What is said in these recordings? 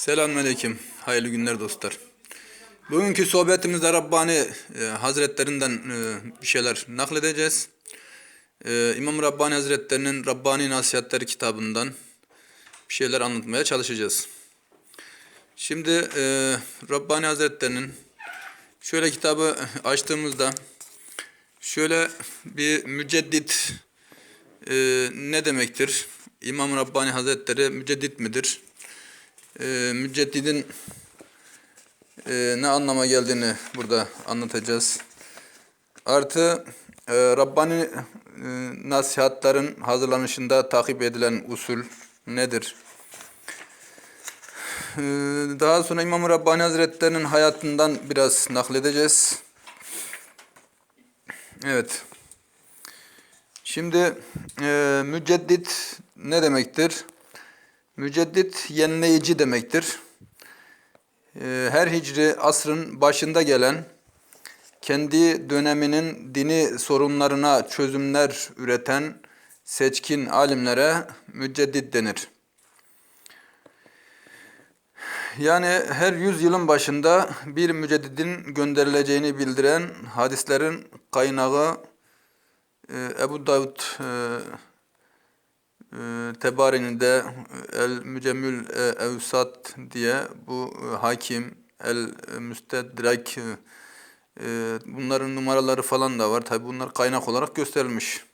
Selamünaleyküm. Hayırlı günler dostlar. Bugünkü sohbetimizde Rabbani e, Hazretlerinden e, bir şeyler nakledeceğiz. E, İmam Rabbani Hazretlerinin Rabbani Nasihatleri kitabından bir şeyler anlatmaya çalışacağız. Şimdi e, Rabbani Hazretlerinin şöyle kitabı açtığımızda şöyle bir müceddit e, ne demektir? İmam Rabbani Hazretleri müceddit midir? E, müceddidin e, ne anlama geldiğini burada anlatacağız. Artı e, Rabbani e, nasihatların hazırlanışında takip edilen usul nedir? E, daha sonra İmam Rabbani Hazretleri'nin hayatından biraz nakledeceğiz. Evet. Şimdi e, müceddit ne demektir? Müceddit yenileyici demektir. Ee, Her hicri asrın başında gelen, kendi döneminin dini sorunlarına çözümler üreten seçkin alimlere müceddit denir. Yani her yüzyılın başında bir müceddidin gönderileceğini bildiren hadislerin kaynağı e, Ebu Davud e, Tebari'nin de El Mücemmül e, Evsat diye bu e, hakim El Müstedrek e, e, bunların numaraları falan da var. Tabi bunlar kaynak olarak gösterilmiş.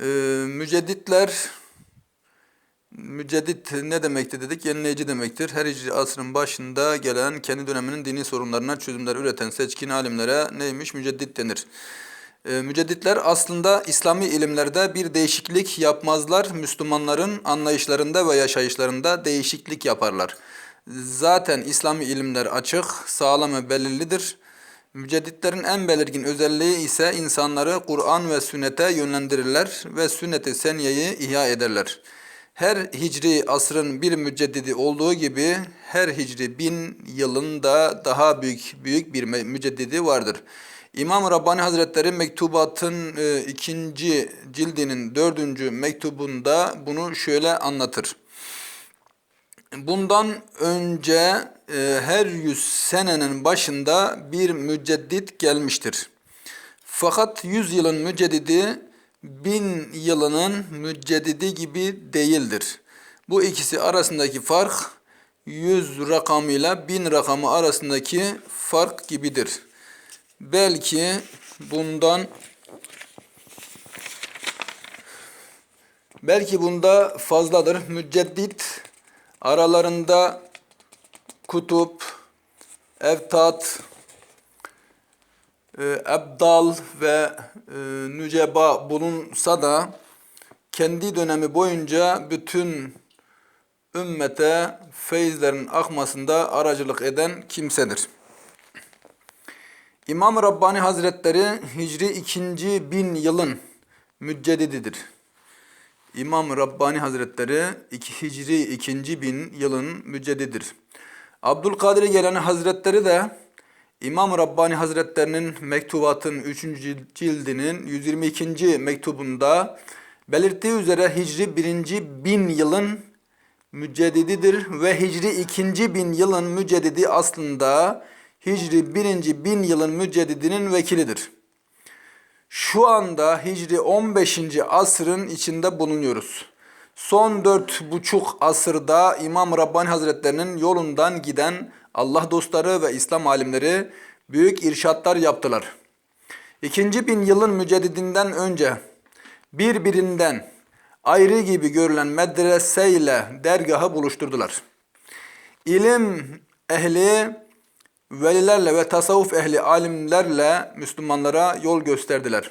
E, mücedditler Müceddit ne demekti dedik? Yenileyici demektir. Her hicri asrın başında gelen kendi döneminin dini sorunlarına çözümler üreten seçkin alimlere neymiş? Müceddit denir. E, mücedditler aslında İslami ilimlerde bir değişiklik yapmazlar. Müslümanların anlayışlarında ve yaşayışlarında değişiklik yaparlar. Zaten İslami ilimler açık, sağlam ve belirlidir. Mücedditlerin en belirgin özelliği ise insanları Kur'an ve sünnete yönlendirirler ve sünnet-i seniyeyi ihya ederler. Her hicri asrın bir müceddidi olduğu gibi her hicri bin yılında daha büyük büyük bir müceddidi vardır. İmam Rabbani Hazretleri mektubatın e, ikinci cildinin dördüncü mektubunda bunu şöyle anlatır. Bundan önce e, her yüz senenin başında bir müceddit gelmiştir. Fakat yüz yılın müceddidi bin yılının müceddidi gibi değildir. Bu ikisi arasındaki fark yüz rakamıyla bin rakamı arasındaki fark gibidir. Belki bundan belki bunda fazladır. Müceddit aralarında kutup, evtat, e, ebdal ve e, nüceba bulunsa da kendi dönemi boyunca bütün ümmete feyizlerin akmasında aracılık eden kimsedir. İmam Rabbani Hazretleri Hicri 2. bin yılın müceddididir. İmam Rabbani Hazretleri iki- Hicri 2. bin yılın müceddididir. Abdülkadir Geylani Hazretleri de İmam Rabbani Hazretlerinin mektubatın 3. cildinin 122. mektubunda belirttiği üzere Hicri 1. bin yılın müceddididir ve Hicri 2. bin yılın müceddidi aslında Hicri 1. bin yılın müceddidinin vekilidir. Şu anda Hicri 15. asrın içinde bulunuyoruz. Son dört buçuk asırda İmam Rabbani Hazretlerinin yolundan giden Allah dostları ve İslam alimleri büyük irşatlar yaptılar. İkinci bin yılın müceddidinden önce birbirinden ayrı gibi görülen medrese ile dergahı buluşturdular. İlim ehli velilerle ve tasavvuf ehli alimlerle Müslümanlara yol gösterdiler.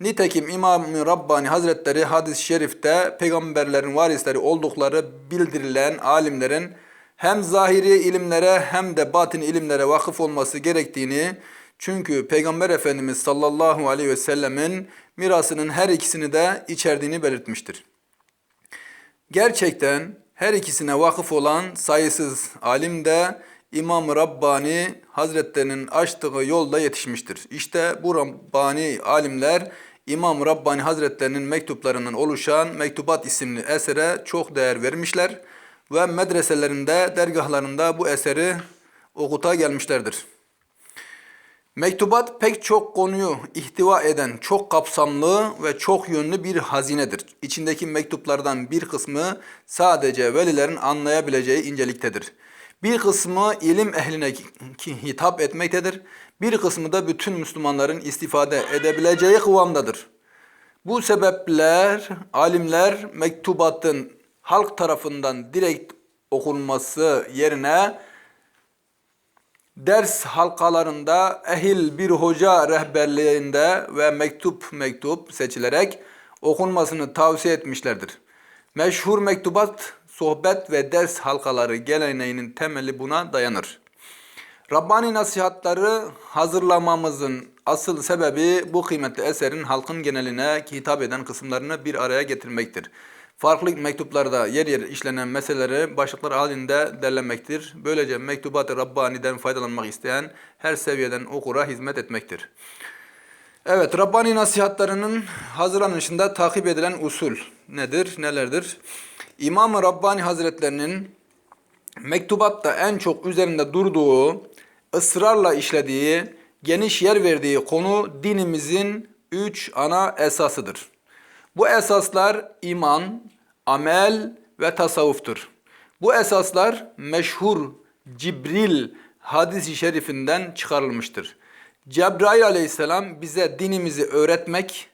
Nitekim İmam-ı Rabbani Hazretleri hadis-i şerifte peygamberlerin varisleri oldukları bildirilen alimlerin hem zahiri ilimlere hem de batin ilimlere vakıf olması gerektiğini çünkü Peygamber Efendimiz sallallahu aleyhi ve sellemin mirasının her ikisini de içerdiğini belirtmiştir. Gerçekten her ikisine vakıf olan sayısız alim de İmam Rabbani Hazretlerinin açtığı yolda yetişmiştir. İşte bu Rabbani alimler İmam Rabbani Hazretlerinin mektuplarından oluşan Mektubat isimli esere çok değer vermişler ve medreselerinde, dergahlarında bu eseri okuta gelmişlerdir. Mektubat pek çok konuyu ihtiva eden çok kapsamlı ve çok yönlü bir hazinedir. İçindeki mektuplardan bir kısmı sadece velilerin anlayabileceği inceliktedir. Bir kısmı ilim ehline hitap etmektedir. Bir kısmı da bütün Müslümanların istifade edebileceği kıvamdadır. Bu sebepler alimler mektubatın halk tarafından direkt okunması yerine ders halkalarında ehil bir hoca rehberliğinde ve mektup mektup seçilerek okunmasını tavsiye etmişlerdir. Meşhur mektubat, sohbet ve ders halkaları geleneğinin temeli buna dayanır. Rabbani nasihatları hazırlamamızın asıl sebebi bu kıymetli eserin halkın geneline hitap eden kısımlarını bir araya getirmektir. Farklı mektuplarda yer yer işlenen meseleleri başlıklar halinde derlenmektir. Böylece mektubat-ı Rabbani'den faydalanmak isteyen her seviyeden okura hizmet etmektir. Evet, Rabbani nasihatlarının hazırlanışında takip edilen usul nedir, nelerdir? İmam-ı Rabbani Hazretlerinin mektubatta en çok üzerinde durduğu, ısrarla işlediği, geniş yer verdiği konu dinimizin üç ana esasıdır. Bu esaslar iman, amel ve tasavvuftur. Bu esaslar meşhur Cibril hadisi şerifinden çıkarılmıştır. Cebrail aleyhisselam bize dinimizi öğretmek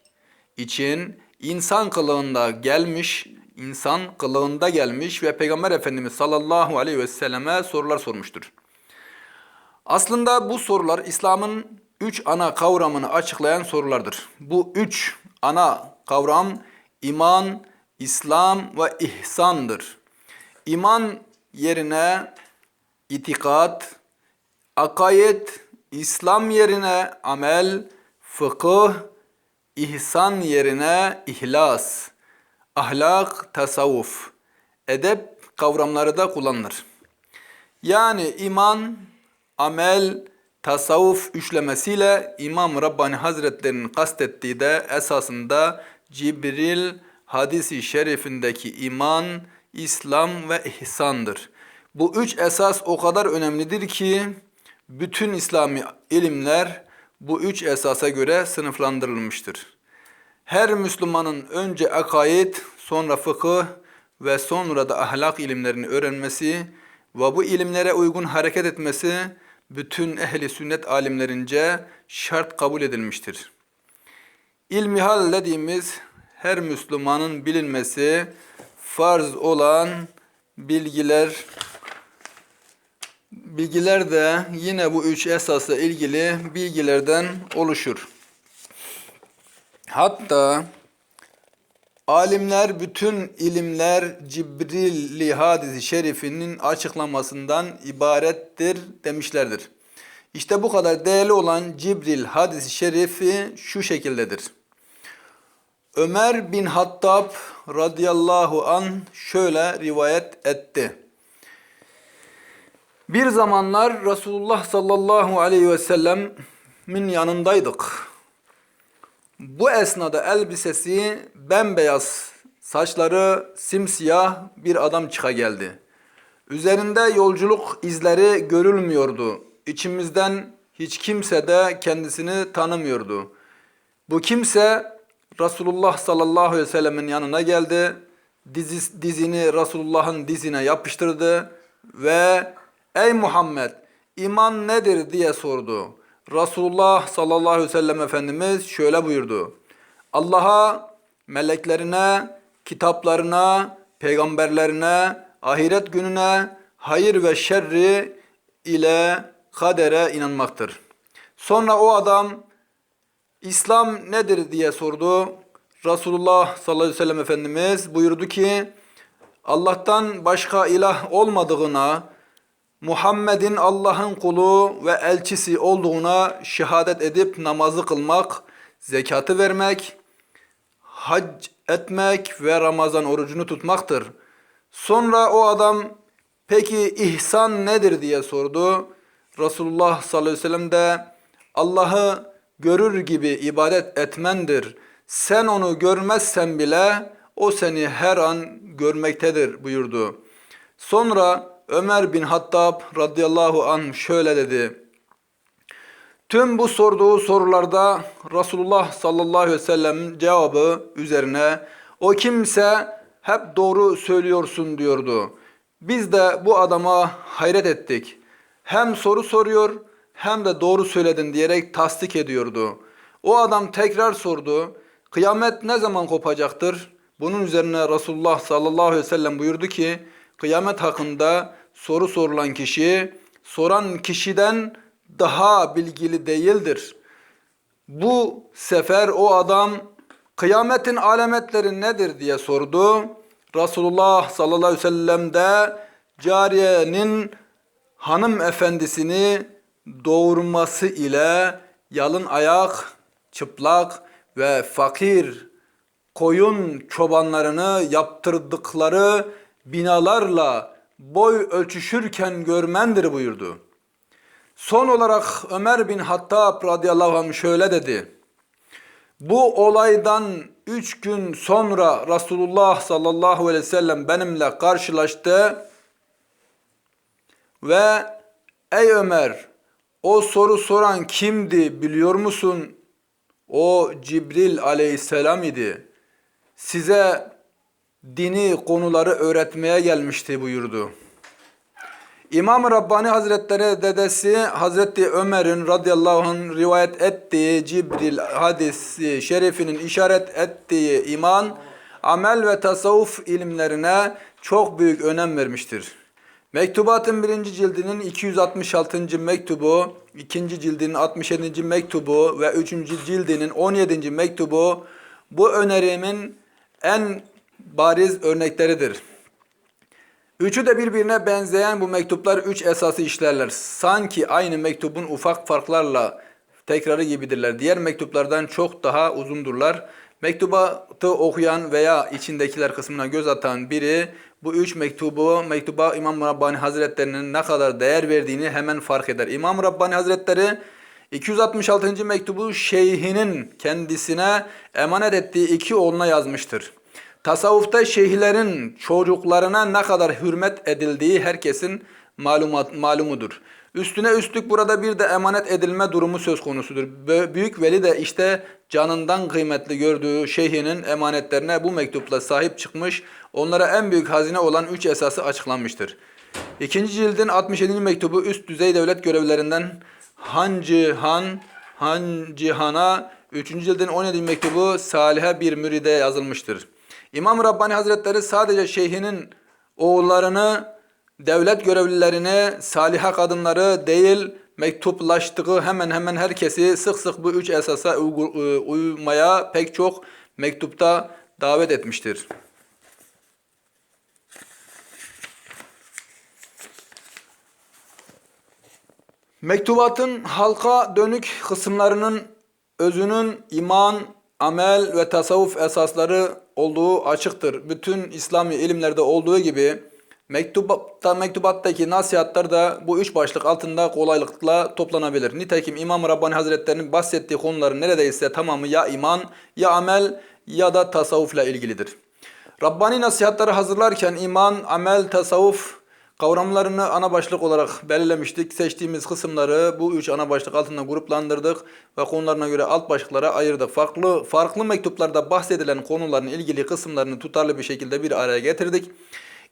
için insan kılığında gelmiş, insan kılığında gelmiş ve Peygamber Efendimiz sallallahu aleyhi ve selleme sorular sormuştur. Aslında bu sorular İslam'ın üç ana kavramını açıklayan sorulardır. Bu üç ana kavram iman, İslam ve ihsandır. İman yerine itikat, akaid, İslam yerine amel, fıkıh, ihsan yerine ihlas, ahlak, tasavvuf, edep kavramları da kullanılır. Yani iman, amel, tasavvuf üçlemesiyle İmam Rabbani Hazretlerinin kastettiği de esasında Cibril hadisi şerifindeki iman, İslam ve ihsandır. Bu üç esas o kadar önemlidir ki bütün İslami ilimler bu üç esasa göre sınıflandırılmıştır. Her Müslümanın önce akaid, sonra fıkıh ve sonra da ahlak ilimlerini öğrenmesi ve bu ilimlere uygun hareket etmesi bütün ehli sünnet alimlerince şart kabul edilmiştir. İlmihal dediğimiz her Müslümanın bilinmesi farz olan bilgiler bilgiler de yine bu üç esasla ilgili bilgilerden oluşur. Hatta alimler bütün ilimler Cibril hadisi şerifinin açıklamasından ibarettir demişlerdir. İşte bu kadar değerli olan Cibril hadisi şerifi şu şekildedir. Ömer bin Hattab radıyallahu an şöyle rivayet etti. Bir zamanlar Resulullah sallallahu aleyhi ve sellemin yanındaydık. Bu esnada elbisesi bembeyaz, saçları simsiyah bir adam çıka geldi. Üzerinde yolculuk izleri görülmüyordu. İçimizden hiç kimse de kendisini tanımıyordu. Bu kimse Resulullah sallallahu aleyhi ve sellemin yanına geldi. Dizi, dizini Resulullah'ın dizine yapıştırdı ve ey Muhammed iman nedir diye sordu. Resulullah sallallahu aleyhi ve sellem Efendimiz şöyle buyurdu. Allah'a, meleklerine, kitaplarına, peygamberlerine, ahiret gününe, hayır ve şerri ile kadere inanmaktır. Sonra o adam İslam nedir diye sordu. Resulullah sallallahu aleyhi ve sellem Efendimiz buyurdu ki Allah'tan başka ilah olmadığına, Muhammed'in Allah'ın kulu ve elçisi olduğuna şehadet edip namazı kılmak, zekatı vermek, hac etmek ve Ramazan orucunu tutmaktır. Sonra o adam peki ihsan nedir diye sordu. Resulullah sallallahu aleyhi ve sellem de Allah'ı görür gibi ibadet etmendir. Sen onu görmezsen bile o seni her an görmektedir buyurdu. Sonra Ömer bin Hattab radıyallahu anh şöyle dedi. Tüm bu sorduğu sorularda Resulullah sallallahu aleyhi ve sellem cevabı üzerine o kimse hep doğru söylüyorsun diyordu. Biz de bu adama hayret ettik. Hem soru soruyor hem de doğru söyledin diyerek tasdik ediyordu. O adam tekrar sordu. Kıyamet ne zaman kopacaktır? Bunun üzerine Resulullah sallallahu aleyhi ve sellem buyurdu ki kıyamet hakkında soru sorulan kişi soran kişiden daha bilgili değildir. Bu sefer o adam kıyametin alametleri nedir diye sordu. Resulullah sallallahu aleyhi ve sellem de cariyenin hanım efendisini doğurması ile yalın ayak, çıplak ve fakir koyun çobanlarını yaptırdıkları binalarla boy ölçüşürken görmendir buyurdu. Son olarak Ömer bin Hattab radıyallahu anh şöyle dedi. Bu olaydan üç gün sonra Resulullah sallallahu aleyhi ve sellem benimle karşılaştı ve ey Ömer o soru soran kimdi biliyor musun? O Cibril aleyhisselam idi. Size dini konuları öğretmeye gelmişti buyurdu. İmam Rabbani Hazretleri dedesi Hazreti Ömer'in radıyallahu anh rivayet ettiği Cibril hadisi şerifinin işaret ettiği iman, amel ve tasavvuf ilimlerine çok büyük önem vermiştir. Mektubatın birinci cildinin 266. mektubu, ikinci cildinin 67. mektubu ve üçüncü cildinin 17. mektubu bu önerimin en bariz örnekleridir. Üçü de birbirine benzeyen bu mektuplar üç esası işlerler. Sanki aynı mektubun ufak farklarla tekrarı gibidirler. Diğer mektuplardan çok daha uzundurlar. Mektubatı okuyan veya içindekiler kısmına göz atan biri bu üç mektubu, mektuba İmam Rabbani Hazretlerinin ne kadar değer verdiğini hemen fark eder. İmam Rabbani Hazretleri 266. mektubu şeyhinin kendisine emanet ettiği iki oğluna yazmıştır. Tasavvufta şeyhlerin çocuklarına ne kadar hürmet edildiği herkesin malumat, malumudur. Üstüne üstlük burada bir de emanet edilme durumu söz konusudur. Büyük veli de işte canından kıymetli gördüğü şeyhinin emanetlerine bu mektupla sahip çıkmış, onlara en büyük hazine olan üç esası açıklanmıştır. İkinci cildin 67. mektubu üst düzey devlet görevlerinden Hancı Han, Hancı Han'a, 3. cildin 17. mektubu Salih'e bir müride yazılmıştır. İmam Rabbani Hazretleri sadece şeyhinin oğullarını, devlet görevlilerini, saliha kadınları değil, mektuplaştığı hemen hemen herkesi sık sık bu üç esasa uymaya pek çok mektupta davet etmiştir. Mektubatın halka dönük kısımlarının özünün iman, amel ve tasavvuf esasları olduğu açıktır. Bütün İslami ilimlerde olduğu gibi mektubatta, mektubattaki nasihatler da bu üç başlık altında kolaylıkla toplanabilir. Nitekim İmam Rabbani Hazretleri'nin bahsettiği konuların neredeyse tamamı ya iman, ya amel ya da tasavvufla ilgilidir. Rabbani nasihatları hazırlarken iman, amel, tasavvuf Kavramlarını ana başlık olarak belirlemiştik. Seçtiğimiz kısımları bu üç ana başlık altında gruplandırdık ve konularına göre alt başlıklara ayırdık. Farklı farklı mektuplarda bahsedilen konuların ilgili kısımlarını tutarlı bir şekilde bir araya getirdik.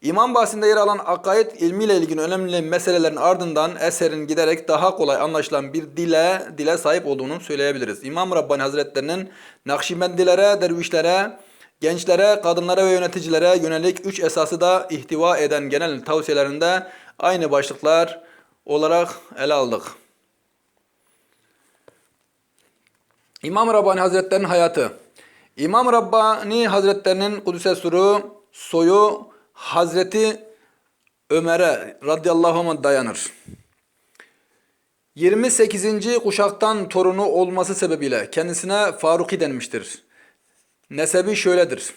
İmam bahsinde yer alan akaid ilmiyle ilgili önemli meselelerin ardından eserin giderek daha kolay anlaşılan bir dile dile sahip olduğunu söyleyebiliriz. İmam Rabbani Hazretlerinin Nakşibendilere, dervişlere, Gençlere, kadınlara ve yöneticilere yönelik üç esası da ihtiva eden genel tavsiyelerinde aynı başlıklar olarak ele aldık. İmam Rabbani Hazretlerinin hayatı. İmam Rabbani Hazretlerinin Kudüs'e suru soyu Hazreti Ömer'e radıyallahu anh dayanır. 28. kuşaktan torunu olması sebebiyle kendisine Faruki denmiştir. Nesebi şöyledir.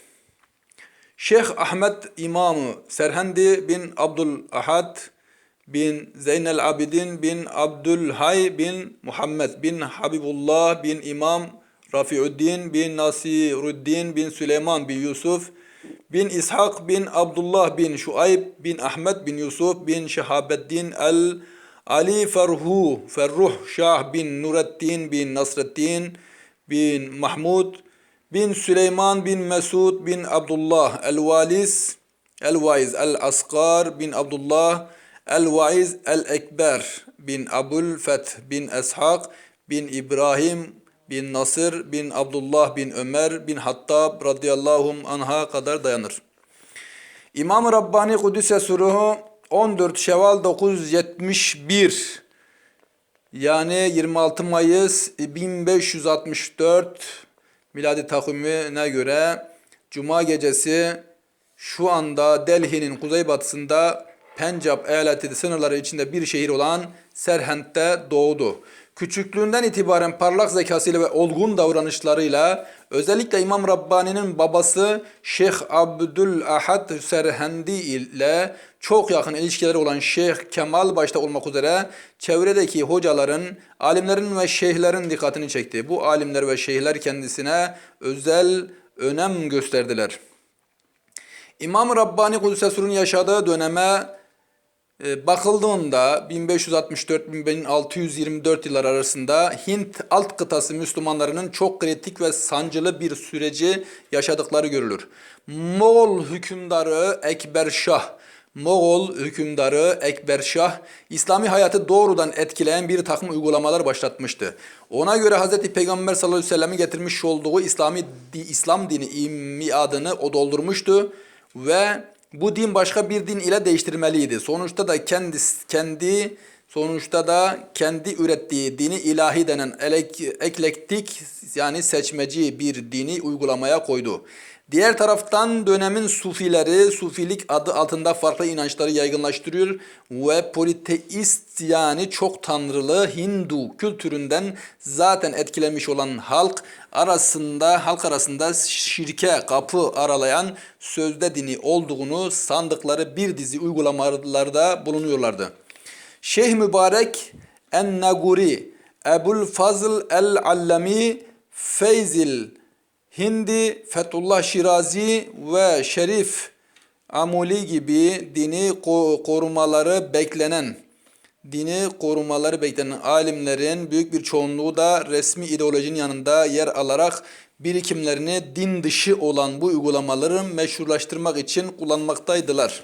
Şeyh Ahmet İmamı Serhendi bin Abdul Ahad bin Zeynel Abidin bin Abdülhay bin Muhammed bin Habibullah bin İmam Rafiuddin bin Nasiruddin bin Süleyman bin Yusuf bin İshak bin Abdullah bin Şuayb bin Ahmet bin Yusuf bin Şehabeddin el Ali Ferhu Ferruh Şah bin Nureddin bin Nasreddin bin Mahmud bin Süleyman bin Mesud bin Abdullah el-Valis el-Vaiz el-Asgar bin Abdullah el-Vaiz el-Ekber bin Abul Feth bin Eshak bin İbrahim bin Nasır bin Abdullah bin Ömer bin Hattab radıyallahu anha kadar dayanır. İmam-ı Rabbani Kudüs'e Suruhu 14 Şevval 971 yani 26 Mayıs 1564 miladi takvimine göre Cuma gecesi şu anda Delhi'nin kuzeybatısında Pencap eyaleti sınırları içinde bir şehir olan Serhent'te doğdu. Küçüklüğünden itibaren parlak zekasıyla ve olgun davranışlarıyla özellikle İmam Rabbani'nin babası Şeyh Abdülahad Serhendi ile çok yakın ilişkileri olan Şeyh Kemal başta olmak üzere çevredeki hocaların, alimlerin ve şeyhlerin dikkatini çekti. Bu alimler ve şeyhler kendisine özel önem gösterdiler. İmam Rabbani Kudüs'e yaşadığı döneme bakıldığında 1564-1624 yıllar arasında Hint alt kıtası Müslümanlarının çok kritik ve sancılı bir süreci yaşadıkları görülür. Moğol hükümdarı Ekber Şah, Moğol hükümdarı Ekber Şah, İslami hayatı doğrudan etkileyen bir takım uygulamalar başlatmıştı. Ona göre Hz. Peygamber sallallahu aleyhi ve sellem'in getirmiş olduğu İslami İslam dini miadını o doldurmuştu ve bu din başka bir din ile değiştirmeliydi. Sonuçta da kendi kendi sonuçta da kendi ürettiği dini ilahi denen elek, eklektik yani seçmeci bir dini uygulamaya koydu. Diğer taraftan dönemin sufileri sufilik adı altında farklı inançları yaygınlaştırıyor ve politeist yani çok tanrılı Hindu kültüründen zaten etkilenmiş olan halk arasında halk arasında şirke kapı aralayan sözde dini olduğunu sandıkları bir dizi uygulamalarda bulunuyorlardı. Şeyh Mübarek En-Naguri, Ebul Fazıl El-Allami, Feyzil Hindi, Fethullah Şirazi ve Şerif Amuli gibi dini korumaları beklenen dini korumaları beklenen alimlerin büyük bir çoğunluğu da resmi ideolojinin yanında yer alarak birikimlerini din dışı olan bu uygulamaları meşrulaştırmak için kullanmaktaydılar.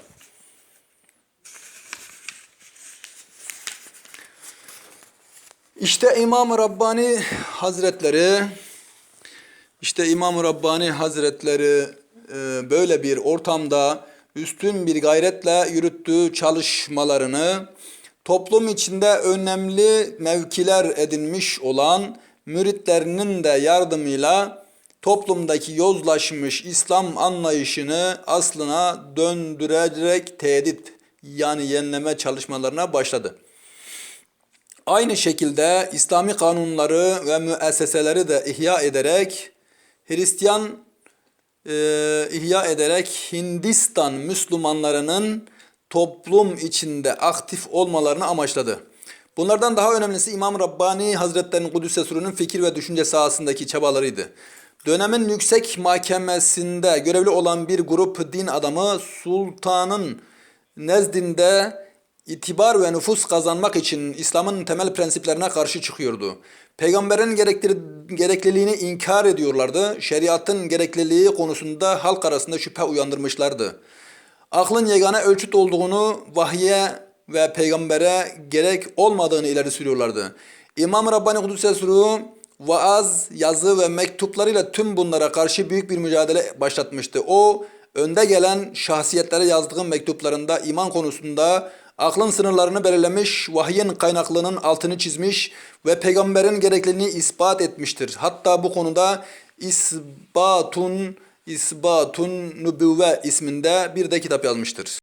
İşte İmam-ı Rabbani Hazretleri işte İmam-ı Rabbani Hazretleri e, böyle bir ortamda üstün bir gayretle yürüttüğü çalışmalarını toplum içinde önemli mevkiler edinmiş olan müritlerinin de yardımıyla toplumdaki yozlaşmış İslam anlayışını aslına döndürerek tehdit yani yenileme çalışmalarına başladı. Aynı şekilde İslami kanunları ve müesseseleri de ihya ederek Hristiyan e, ihya ederek Hindistan Müslümanlarının toplum içinde aktif olmalarını amaçladı. Bunlardan daha önemlisi İmam Rabbani Hazretleri'nin Kudüs'e Suru'nun fikir ve düşünce sahasındaki çabalarıydı. Dönemin yüksek mahkemesinde görevli olan bir grup din adamı sultanın nezdinde itibar ve nüfus kazanmak için İslam'ın temel prensiplerine karşı çıkıyordu. Peygamberin gerekliliğini inkar ediyorlardı. Şeriatın gerekliliği konusunda halk arasında şüphe uyandırmışlardı. Aklın yegane ölçüt olduğunu vahye ve peygambere gerek olmadığını ileri sürüyorlardı. İmam Rabbani Kudüs'e Suru vaaz, yazı ve mektuplarıyla tüm bunlara karşı büyük bir mücadele başlatmıştı. O önde gelen şahsiyetlere yazdığı mektuplarında iman konusunda aklın sınırlarını belirlemiş, vahyin kaynaklığının altını çizmiş ve peygamberin gerekliliğini ispat etmiştir. Hatta bu konuda İsbatun İsbatun Nübüvve isminde bir de kitap yazmıştır.